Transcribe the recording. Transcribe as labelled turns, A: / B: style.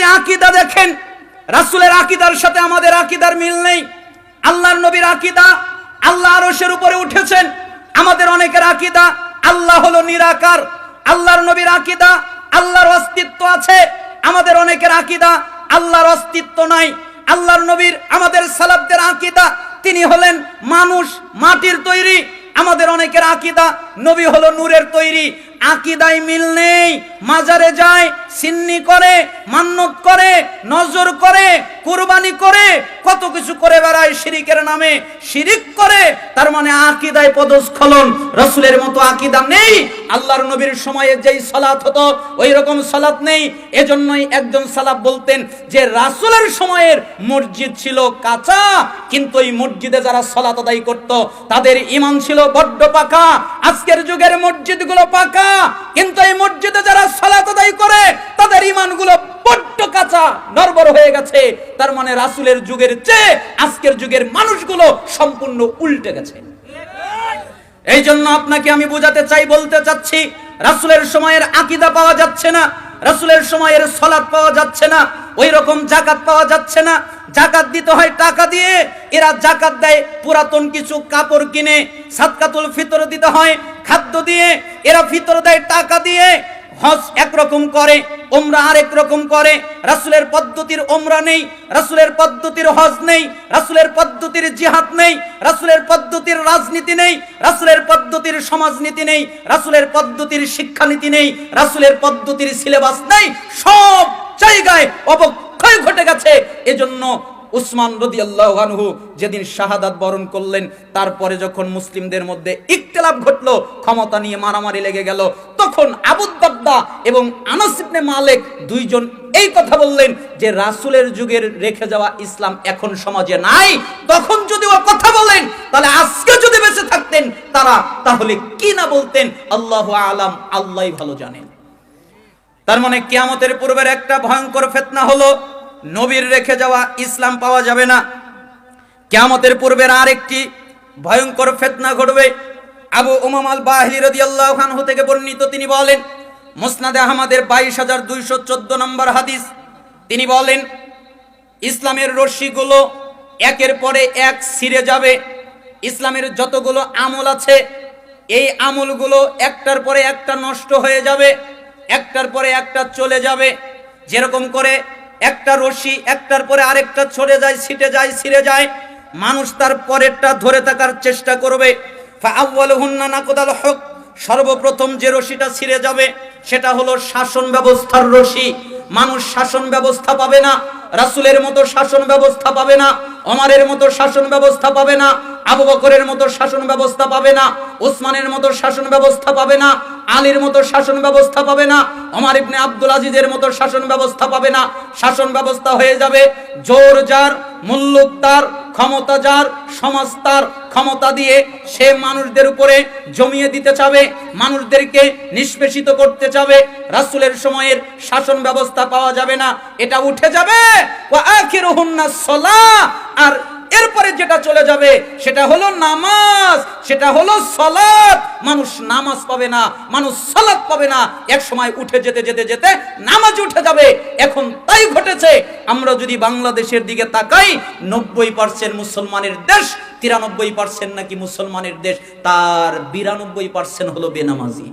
A: যদি আকিদা দেখেন, রাসূলের আকিদার সাথে আমাদের আকিদার মিল নেই। আল্লাহর নবীর আকিদা আল্লাহ আরশের উপরে উঠেছেন। আমাদের অনেকের আকিদা আল্লাহ হলো নিরাকার, আল্লাহর নবীর আকিদা আল্লাহর অস্তিত্ব আছে। আমাদের অনেকের আকিদা আল্লাহর অস্তিত্ব নাই। আল্লাহর নবীর, আমাদের সালাবদের আকিদা, তিনি হলেন মানুষ, মাটির তৈরি। আমাদের অনেকের আকিদা নবী হলো নূরের তৈরি। আকিদায় মিল নেই, মাজারে যায়, সিন্নি করে, মান্নত করে, নজর করে, কুরবানি করে, কত কিছু করে বেড়ায় শিরিকের নামে, শিরিক করে, তার মানে আকিদায় পদস্খলন। রসুলের মতো আকিদা নেই, আল্লাহর নবীর সময়ে যেই সালাত হতো ওই রকম সালাত নেই। এজন্যই একজন সালাফ বলতেন যে, রাসুলের সময়ের মসজিদ ছিল কাঁচা, কিন্তু এই মসজিদে যারা সালাত আদায় করত, তাদের ইমান ছিল বড্ড পাকা। আজকের যুগের মসজিদগুলো পাকা কিন্তু এই মসজিদে যারা সালাত আদায় করে, তাদের ইমানগুলো বড্ড কাঁচা নরবর হয়ে গেছে। তার মানে রাসূলের যুগের চেয়ে আজকের যুগের মানুষগুলো সম্পূর্ণ উল্টে গেছে। এই জন্য আপনাকে আমি বোঝাতে চাই, বলতে চাচ্ছি, রাসূলের সময়ের আকিদা পাওয়া যাচ্ছে না। রাসূলের সময়ের সলাদ পাওয়া যাচ্ছে না ওই রকম জাকাত পাওয়া যাচ্ছে না। জাকাত দিতে হয় টাকা দিয়ে, এরা জাকাত দেয় পুরাতন কিছু কাপড় কিনে সাতকাতুল ফিতর দিতে হয় খাদ্য দিয়ে, এরা ফিতর দেয় টাকা দিয়ে হস একরকম করে। ওমরা আরেক রকম করে। রাসুলের পদ্ধতির ওমরা নেই, রাসুলের পদ্ধতির হজ নেই, রাসুলের পদ্ধতির জিহাদ নেই, রাসুলের পদ্ধতির রাজনীতি নেই, রাসুলের পদ্ধতির সমাজনীতি নেই, রাসুলের পদ্ধতির শিক্ষানীতি নেই, রাসুলের পদ্ধতির সিলেবাস নেই, সব জায়গায় অবক্ষয় ঘটে গেছে। এজন্য উসমান রদিয়াল্লাহু আনহু যেদিন শাহাদাত বরণ করলেন, তারপরে যখন মুসলিমদের মধ্যে ইখতিলাফ ঘটলো, ক্ষমতা নিয়ে মারামারি লেগে গেল, তখন আবুদ্দাদ্দা এবং আনাস ইবনে মালিক দুইজন এই কথা বললেন যে, রাসূলের যুগের রেখে যাওয়া ইসলাম এখন সমাজে নাই, তখন যদি ও কথা বলেন, তাহলে আজকে যদি বেঁচে থাকতেন তারা, তাহলে কি না বলতেন? আল্লাহ আলাম, আল্লাহই ভালো জানেন। তার মানে কিয়ামতের পূর্বের একটা ভয়ঙ্কর ফেতনা হলো নবীর রেখে যাওয়া ইসলাম পাওয়া যাবে না। কিয়ামতের পূর্বের আরেকটি ভয়ঙ্কর ফেতনা ঘটবে। আবু উমাম আল রাদিয়াল্লাহু আনহু থেকে বর্ণিত, তিনি বলেন, মুসনাদে আহমদের বাইশ হাজার দুইশো চোদ্দ নম্বর হাদিস, তিনি বলেন, ইসলামের রশ্মিগুলো একের পরে এক ছিঁড়ে যাবে। ইসলামের যতগুলো আমল আছে, এই আমলগুলো একটার পরে একটা নষ্ট হয়ে যাবে, একটার পরে একটা চলে যাবে। যেরকম করে একটা রশি, একটার পরে আরেকটা ছড়ে যায়, ছিটে যায়, ছিঁড়ে যায়। মানুষ তার পরেরটা ধরে থাকার চেষ্টা করবে। সর্বপ্রথম যে রশিটা ছিঁড়ে যাবে, সেটা হলো শাসন ব্যবস্থার রশি। মানুষ শাসন ব্যবস্থা পাবে না, রাসূলের মতো শাসন ব্যবস্থা পাবে না অমারের মতো শাসন ব্যবস্থা পাবে না, আবু বকরের মতো শাসন ব্যবস্থা পাবে না, ওসমানের মতো শাসন ব্যবস্থা পাবে না আলীর মতো শাসন ব্যবস্থা পাবে না, ওমর ইবনে আব্দুল আজিজের মতো শাসন ব্যবস্থা পাবে না, শাসন ব্যবস্থা হয়ে যাবে জোর যার মুল্লুক তার, ক্ষমতা যার, সমাজ তার, ক্ষমতা দিয়ে সে মানুষদের উপরে জমিয়ে দিতে চাবে, মানুষদেরকে নিষ্পেষিত করতে চাবে, রাসূলের সময়ের শাসন ব্যবস্থা পাওয়া যাবে না, এটা উঠে যাবে আর এরপরে যেটা চলে যাবে, সেটা হলো নামাজ, সেটা হলো সলাৎ মানুষ নামাজ পাবে না, মানুষ সলাৎ পাবে না। এক সময় উঠে যেতে যেতে যেতে নামাজ উঠে যাবে। এখন তাই ঘটেছে, আমরা যদি বাংলাদেশের দিকে তাকাই, নব্বই পার্সেন্ট মুসলমানের দেশ, তিরানব্বই পার্সেন্ট নাকি মুসলমানের দেশ, তার বিরানব্বই পার্সেন্ট হলো বেনামাজি।